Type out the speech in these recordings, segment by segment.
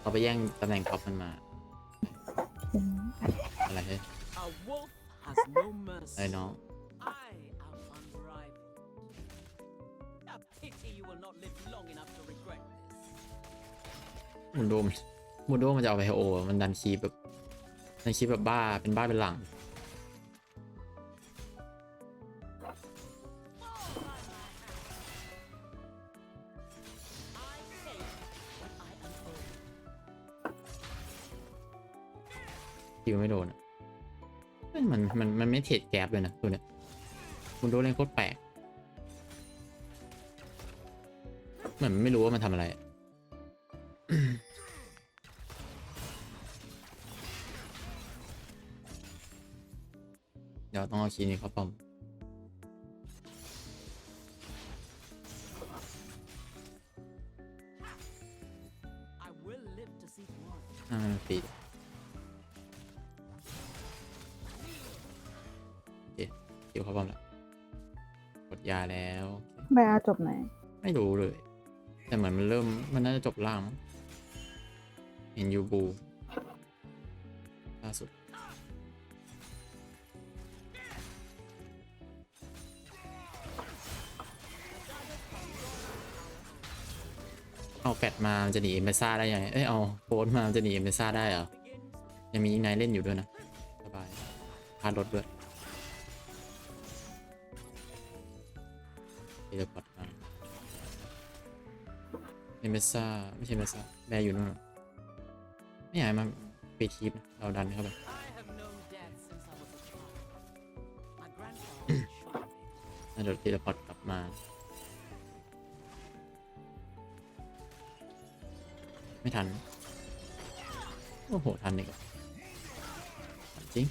เขาไปแย่งตำแหน่งท็อปมันมา อะไรเฮ้ย A wolf has no อะไร mercy. น้อง I am unrivaled. A pity you will not live long enough to regret this. มุนโดมมุนโดมันจะเอาไปให้โอ มันดันคีบแบบดันคีบแบบบ้าเป็นบ้าเป็นหลัง คิวไม่โดนอะเอ้ยมันมันมันไม่เทรดแก๊บเลยนะตัวเนี้ยคุณโดนเล่นโคตรแปลกเหมือนไม่รู้ว่ามันทำอะไรเดี๋ยวต้องเอาคีนี้เข้าป้อม แล้วโอเบร์จบไหน ไม่รู้เลย แต่เหมือนมันเริ่มมันน่าจะจบล่างมั้งเห็นยูบูล่าสุด เอาแฟดมามันจะหนีเอ็มเบซ่าได้ยังไงเอ้ยเอาโค้ดมามันจะหนีเอ็มเบซ่าได้เหรอ ยังมีอีกไนท์เล่นอยู่ด้วยนะ สบายพาดรถด้วย เทเลพอร์ตมาเอ็มเบซ่าไม่ใช่เมเบซ่าแบร์อยู่นู่นไม่อยากให้มันไปทีปนะเราดันเข้าไป I have known death since I was a child. My grandfather shot me. น่าจะเทเลพอร์ตกลับมา ไม่ทัน โอ้โห ทันอีกอะทันจริง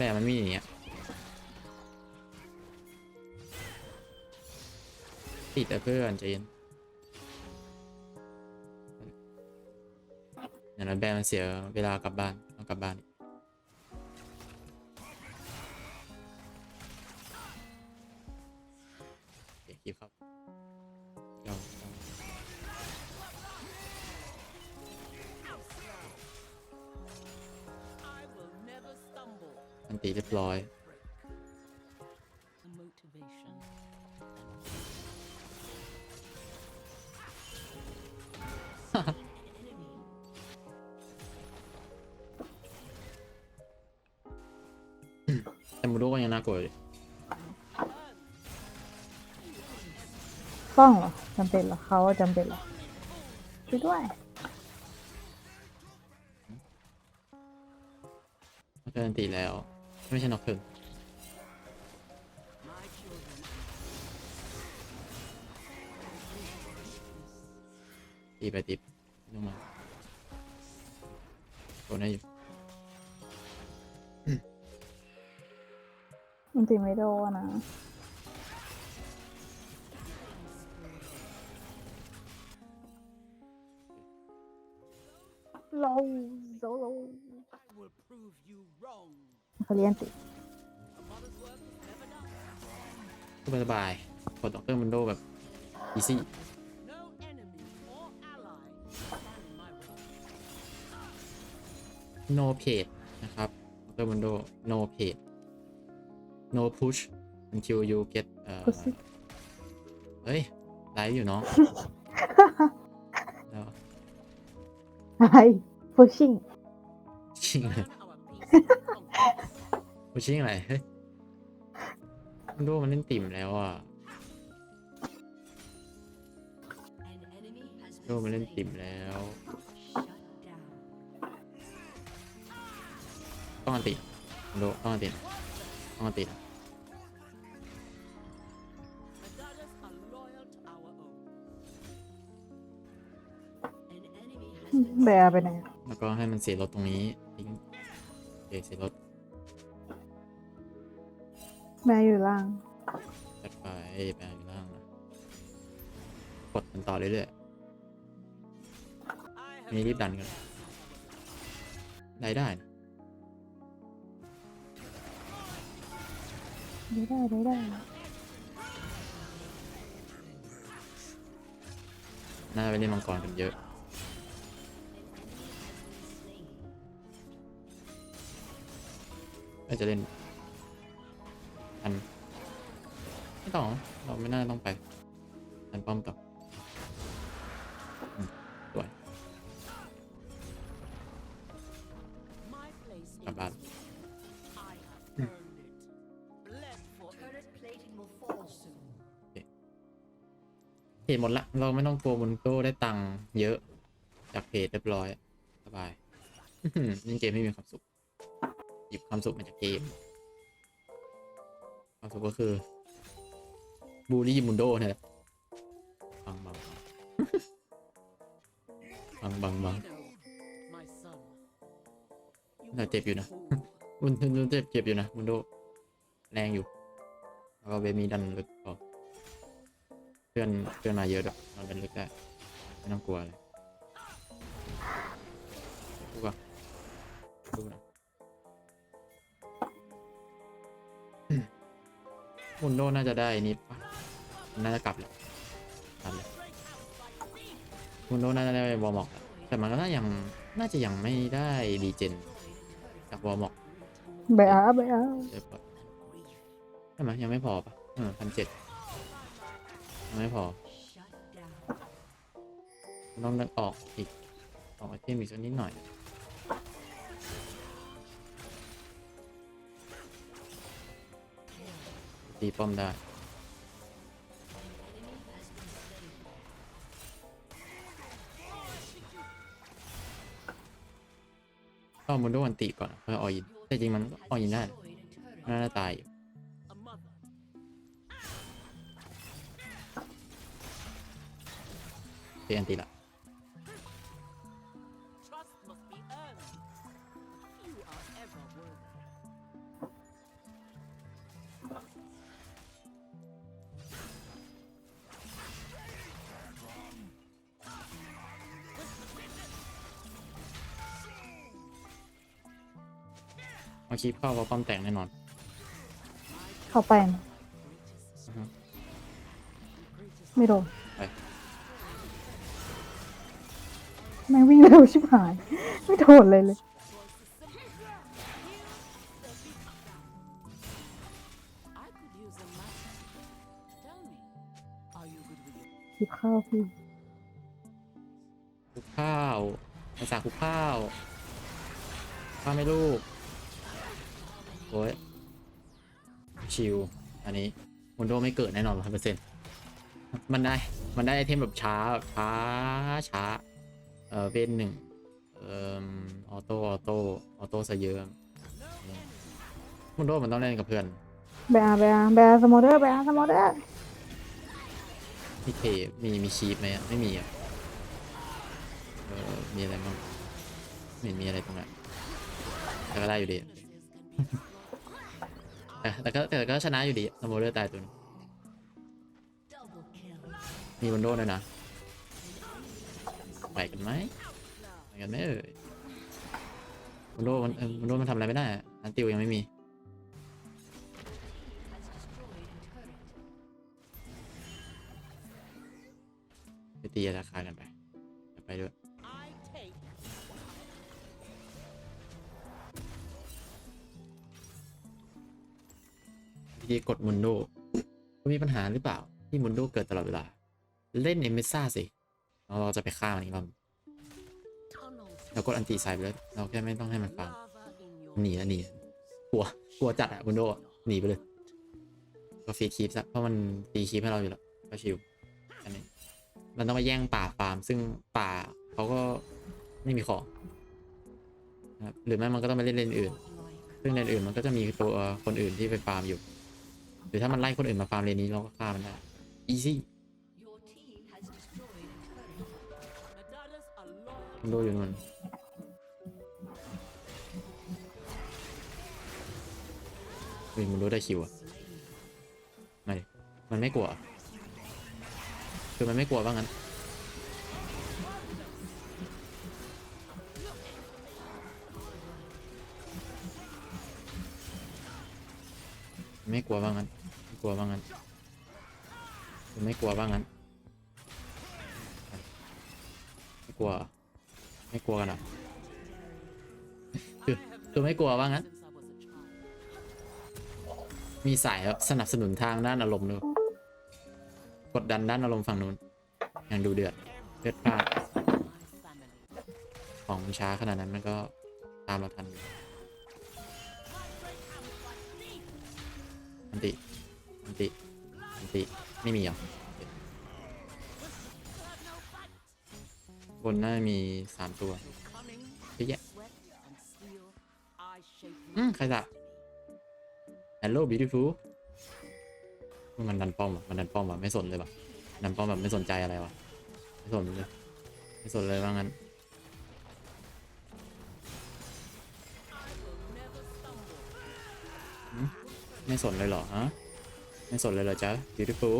แม่มันมีอย่างเงี้ยติดอะเพื่อนใจเย็นอย่างนั้นแบบมันเสียเวลากลับบ้านต้องกลับบ้านอีก อันตีเรียบร้อย The motivation. แต่มูโดก็ยังน่ากลัวเลยต้องเหรอจำเป็นเหรอเขาจำเป็นเหรอช่วยด้วยเขาเกินตีแล้ว ไม่ใช่นอกเคิร์น My children. ตีไปตีไปลงมาโดนได้อยู่มันจริงไม่โดนนะโลโซโล I will prove you wrong. เขาเรียนติ A mother's work is never done. สบายสบายกดด็อกเตอร์มันโดแบบอีซี่ No enemy or ally stand in my way. no page นะครับด็อกเตอร์มันโด no page no push until you get เอ่อพุชเฮ้ย ไลฟ์อยู่เนาะแล้วอะไร pushing ชิง เลย Earn our peace and confidence. พุชิงอะไรเฮ้ยมันโดมันเล่นติ่มแล้วอะโดมันเล่นติ่มแล้ว ต้องอันติมันโดต้องอันติต้องอันติ Medadas are loyal to our own. แบร์ไปไหนอะแล้วก็ให้มันเสียรถตรงนี้ทิ้งโอเคเสียรถ แบร์อยู่ล่างจัดไปไปอยู่ล่างนะกดมันต่อเรื่อย I อันนี้รีบดันกันได้ได้นะได้ได้ได้ได้น่าจะไปเล่นมังกรกันเยอะก็จะเล่น ไม่ต้อง เราไม่น่าต้องไปอันป้อมต่ออืมสวย My place กลับ in บ้าน this I have earned it. Bled for it. Turret plating will fall soon. เพจหมดละ เราไม่ต้องกลัวบุนโต้ได้ตังค์เยอะ จากเพจเรียบร้อย สบายอื้อหือเล่นเกมไม่มีความสุข หยิบความสุขมาจากเกม ความสุขก็คือ บูลลี่มุนโดเนี่ยแหละบังบังบังบังบัง Nino, my son. You น่าเจ็บอยู่นะ fool. มุนมุนเจ็บเจ็บอยู่นะมุนโดแรงอยู่แล้วก็เวมีดันลึกพอเพื่อนเพื่อนมาเยอะด้วยเราดันลึกได้ไม่ต้องกลัวเลยดูก่อนดูนะอืมมุนโดน่าจะได้นี่ปะ น่าจะกลับแหละกลับเลยมุนโดน่าจะได้วอร์มอกแหละแต่มันก็น่ายังน่าจะยังไม่ได้ดีเจนจากวอร์มอกเบอาเบอาเดี๋ยวก่อนใช่ไหมยังไม่พอปะเออพันเจ็ดยังไม่พอ Shut down. ต้องออกอีกออกไอเทมอีกสักนิดหน่อยตีป้อมได้ ก็มุนด้วันติก่อนเพื่อออยินแต่จริงมันออยินได้น่าจะตายอยู่เตียนตีละ เอาคลิปเข้าเพราะป้อมแตกแน่นอนเข้าไปนะอือฮึไม่โดนไปแม่งวิ่งเร็วชิบหาย ไม่โดนเลยเลย I could use a master. Tell me, are you good with it? หยิบข้าวพี่คุกข้าวภาษาคุกข้าวข้าวไม่ลูก โอ้ยชิวอันนี้มุนโดไม่เกิดแน่นอนร้อยเปอร์เซ็นต์มันได้ มันได้ไอเทมแบบช้าแบบช้าช้า เออเวนหนึ่งเอ่อออโต้ออโต้ออโต้ซะเยอะมุนโดมันต้องเล่นกับเพื่อนเบอาเบอาเบอาสโมเดอร์เบอาสโมเดอร์พี่เทมีมีชีพไหมอะไม่มีอะเออมีอะไรบ้างไม่เห็นมีอะไรตรงนั้นแต่ก็ได้อยู่ดีอะ แต่แต่ก็แต่ก็ชนะอยู่ดีสโมเดอร์ตายตัวนึงมีวันโดด้วยนะไปกันไหมไปกันไหมเอ่ยวันโดมันเออวันโดมันทำอะไรไม่ได้อันติวยังไม่มีไปตีราคากันไป ไปด้วย วิธีกดมุนโดมีปัญหาหรือเปล่า ที่มุนโดเกิดตลอดเวลา เล่นเอเมซ่าสิ เราจะไปฆ่ามันอีกรอบเรากดอันตีใส่ไปเลยเราแค่ไม่ต้องให้มันฟังหนีนะหนีกลัวกลัวจัดอะมุนโดหนีไปเลยก็ฟีคีปซะเพราะมันตีคีปให้เราอยู่แล้วก็ชิวอันนี้มันต้องไปแย่งป่าฟาร์ม ซึ่งป่าเขาก็ไม่มีของนะครับหรือไม่มันก็ต้องไปเล่นเลนอื่น ซึ่งเลนอื่นมันก็จะมีตัวคนอื่นที่ไปฟาร์มอยู่ หรือถ้ามันไล่คนอื่นมาฟาร์มเรนนี้เราก็ฆ่ามันได้ อีซี่โดอยู่นู่นเฮ้ยมันรู้ได้คิวอะไม่มันไม่กลัว คือมันไม่กลัวบ้างงั้นไม่กลัวบ้างงั้น กลัวว่างงั้นไม่กลัวว่างงั้น ไม่กลัว ไม่กลัวกันหรอคือคือไม่กลัวว่างงั้น มีสายแบบสนับสนุนทางด้านอารมณ์ด้วยกดดันด้านอารมณ์ฝั่งนู้นยังดูเดือดเลือดพลาดของมันช้าขนาดนั้นมันก็ตามเราทันอันติ ติอันติ ไม่มีหรอบนน่ามีสามตัวเยอะแยะอืมใครสัก Hello beautiful มันดันป้อมว่ะมันดันป้อมว่ะไม่สนเลยว่ะดันป้อมแบบไม่สนใจอะไรว่ะไม่สนเลยไม่สนเลยว่างั้นไม่สนเลยเหรอฮะ ไม่สนเลยเหรอจ๊ะ beautiful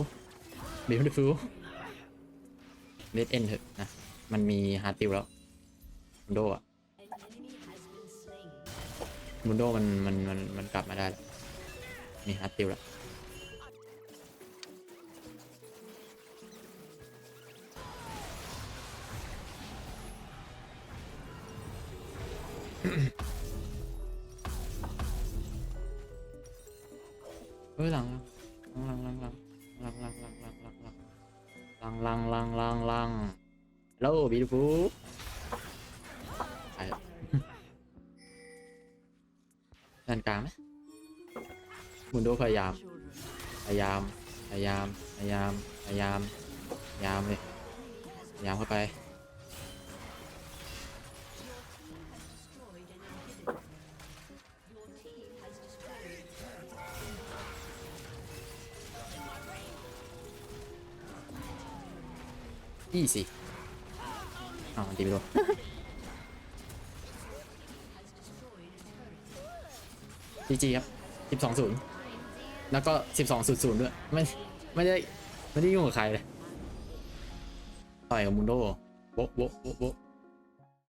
beautiful เลดเอ็นเถอะนะ มันมีฮาร์ติวแล้วมุนโดอะมุนโดมันมันมันมันกลับมาได้แล้วมีฮาร์ติวแล้วเฮ้ยหลัง แล้วบีทูฟูไปด้านกลางไหมมุนโดพยายาม พยายาม พยายาม พยายาม พยายาม พยายามเลย พยายามเข้าไป Your อ๋อตีไปโดนจีจีครับสิบสองศูนย์แล้วก็สิบสองศูนย์ศูนย์ด้วยไม่ไม่ได้ไม่ได้ยุ่งกับใครเลยต่อยกับมุนโดโบ๊ะโบ๊ะโบ๊ะ